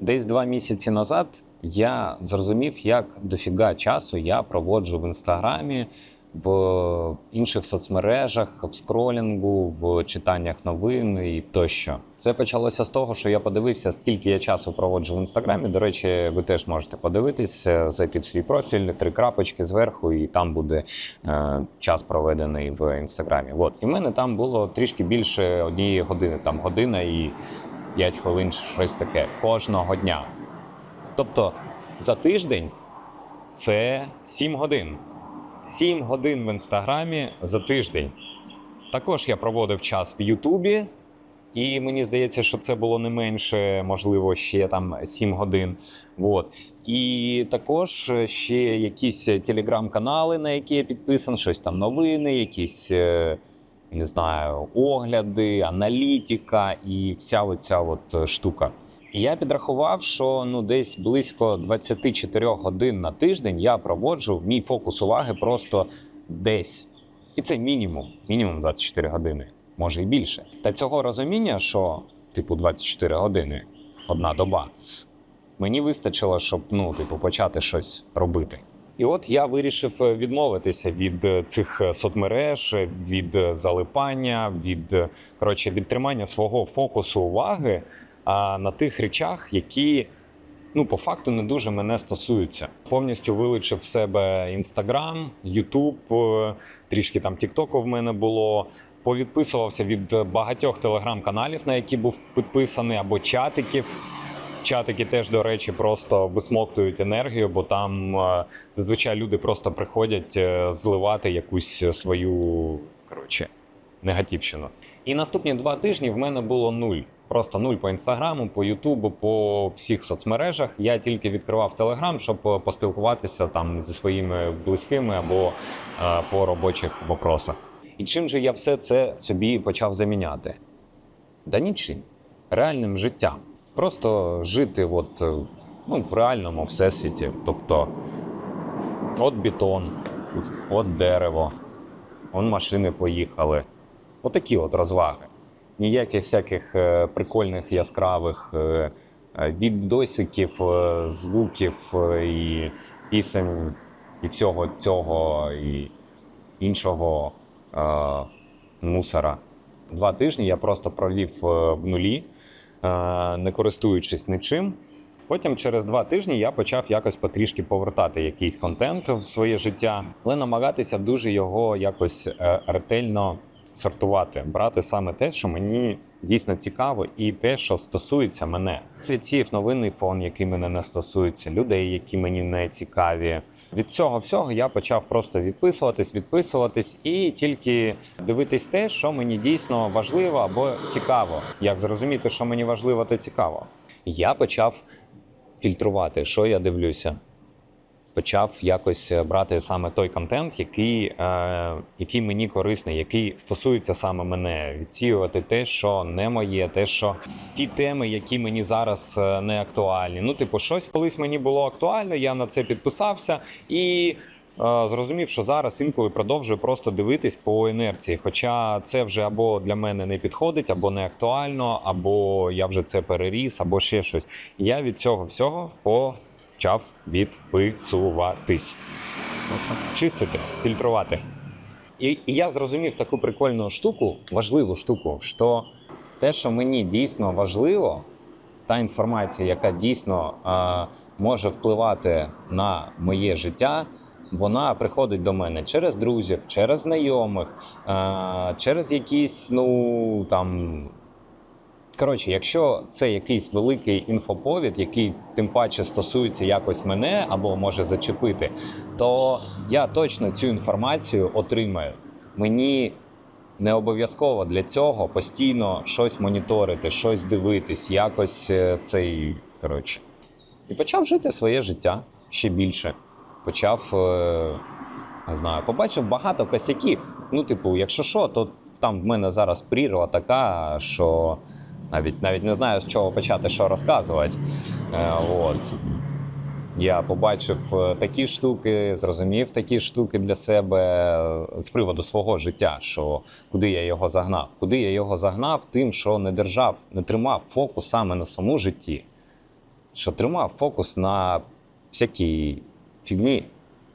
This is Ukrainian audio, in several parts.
Десь два місяці назад я зрозумів, як дофіга часу я проводжу в інстаграмі, в інших соцмережах, в скролінгу, в читаннях новин і тощо. Це почалося з того, що я подивився, скільки я часу проводжу в інстаграмі. До речі, ви теж можете подивитись, е, зайти в свій профіль, три крапочки зверху, і там буде е, час проведений в інстаграмі. От і в мене там було трішки більше однієї години, там година і 5 хвилин, щось таке кожного дня. Тобто за тиждень це 7 годин. 7 годин в інстаграмі за тиждень. Також я проводив час в Ютубі, і мені здається, що це було не менше, можливо, ще там 7 годин. Вот. І також ще якісь телеграм-канали, на які я підписаний, щось там новини, якісь. Не знаю, огляди, аналітика і вся оця от е, штука. І я підрахував, що ну десь близько 24 годин на тиждень я проводжу мій фокус уваги просто десь. І це мінімум, мінімум 24 години, може і більше. Та цього розуміння, що типу 24 години, одна доба, мені вистачило, щоб ну, типу, почати щось робити. І от я вирішив е, відмовитися від е, цих е, соцмереж, від залипання, від коротше, від тримання свого фокусу уваги на тих речах, які ну, по факту не дуже мене стосуються. Повністю вилучив в себе Інстаграм, Ютуб, трішки там Тіктоку в мене було. Повідписувався від багатьох телеграм-каналів, на які був підписаний, або чатиків. Чатики теж, до речі, просто висмоктують енергію, бо там е, зазвичай люди просто приходять е, зливати якусь свою коротше, негативщину. І наступні два тижні в мене було нуль. Просто нуль по інстаграму, по Ютубу, по всіх соцмережах. Я тільки відкривав Телеграм, щоб е, поспілкуватися там зі своїми близькими або е, по робочих вопросах. І чим же я все це собі почав заміняти? Да нічим. Реальним життям. Просто жити от, е, ну, в реальному всесвіті. Тобто, от бетон, от дерево, он машини поїхали. Отакі от розваги. Ніяких всяких е, прикольних яскравих е, відосиків, звуків і пісень, і всього цього, і іншого е, мусора. Два тижні я просто провів в нулі, не користуючись нічим. Потім через два тижні я почав якось потрішки повертати якийсь контент в своє життя, але намагатися дуже його якось е, ретельно сортувати, брати саме те, що мені дійсно цікаво, і те, що стосується мене. Ліців новинний фон, який мене не стосується, людей, які мені не цікаві. Від цього всього я почав просто відписуватись, відписуватись і тільки дивитись те, що мені дійсно важливо або цікаво. Як зрозуміти, що мені важливо та цікаво? Я почав фільтрувати, що я дивлюся. Почав якось е, брати саме той контент, який, е, який мені корисний, який стосується саме мене, відсіювати те, що не моє, те, що ті теми, які мені зараз е, не актуальні. Ну, типу, щось колись мені було актуально, я на це підписався і. е, Зрозумів, що зараз інколи продовжую просто дивитись по інерції. Хоча це вже або для мене не підходить, або не актуально, або я вже це переріс, або ще щось. Я від цього всього почав відписуватись, чистити, фільтрувати. І, і я зрозумів таку прикольну штуку, важливу штуку, що те, що мені дійсно важливо, та інформація, яка дійсно е, може впливати на моє життя, вона приходить до мене через друзів, через знайомих, через якісь, ну там. Коротше, якщо це якийсь великий інфоповід, який тим паче стосується якось мене або може зачепити, то я точно цю інформацію отримаю. Мені не обов'язково для цього постійно щось моніторити, щось дивитись, якось е, цей коротше. І почав жити своє життя ще більше. Почав, е, не знаю, побачив багато косяків. Ну, типу, якщо що, то там в мене зараз прірва така, що навіть навіть не знаю, з чого почати, що розказувати. Е, от. Я побачив е, такі штуки, зрозумів такі штуки для себе е, з приводу свого життя, що куди я його загнав. Куди я його загнав, тим, що не держав, не тримав фокус саме на самому житті. що тримав фокус на всякій фігні,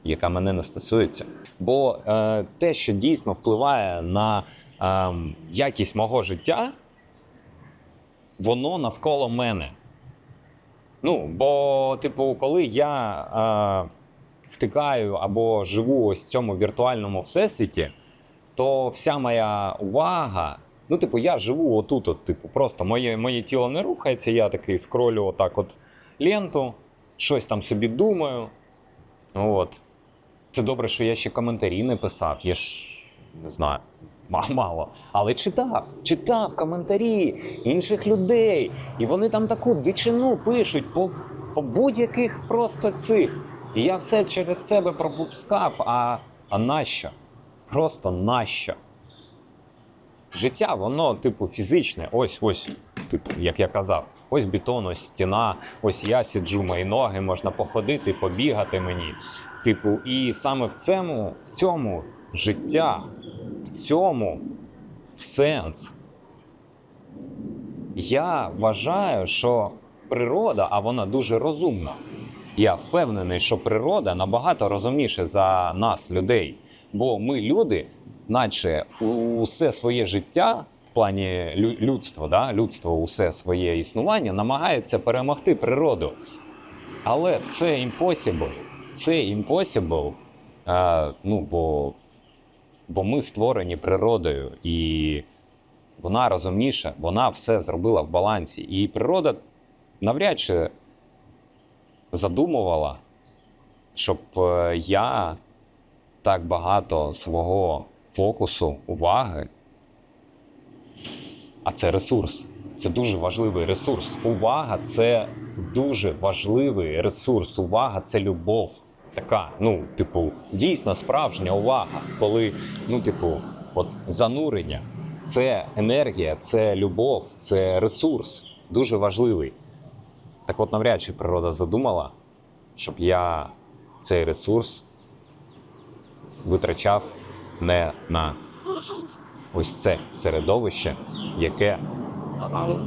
яка мене не стосується. Бо е, те, що дійсно впливає на е, якість мого життя, воно навколо мене. Ну, бо, типу, коли я е, втикаю або живу ось в цьому віртуальному всесвіті, то вся моя увага. Ну, типу, я живу отут, от, типу, просто моє, моє тіло не рухається, я такий скролю отак от ленту, щось там собі думаю. От. Це добре, що я ще коментарі не писав. Я ж не знаю, мало. Але читав, читав коментарі інших людей. І вони там таку дичину пишуть по, по будь-яких просто цих. І я все через себе пропускав. А, а нащо? Просто нащо? Життя, воно, типу, фізичне. Ось, ось, типу, як я казав, ось бетон, ось стіна, ось я сиджу, мої ноги, можна походити, побігати мені. Типу, і саме в цьому, в цьому життя, в цьому сенс. Я вважаю, що природа, а вона дуже розумна. Я впевнений, що природа набагато розумніша за нас, людей. Бо ми люди, наче усе своє життя в плані людства, да? людство усе своє існування намагається перемогти природу. Але це impossible. Це impossible. Е, ну, бо, бо ми створені природою, і вона розумніша, вона все зробила в балансі. І природа навряд чи задумувала, щоб е, я так багато свого фокусу, уваги. А це ресурс. Це дуже важливий ресурс. Увага це дуже важливий ресурс. Увага це любов. Така, ну, типу, дійсно справжня увага, коли, ну, типу, от занурення, це енергія, це любов, це ресурс дуже важливий. Так от навряд чи природа задумала, щоб я цей ресурс витрачав не на ось це середовище, яке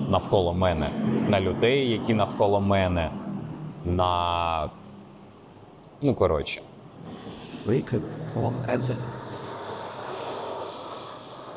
навколо мене, на людей, які навколо мене, на. Ну, коротше.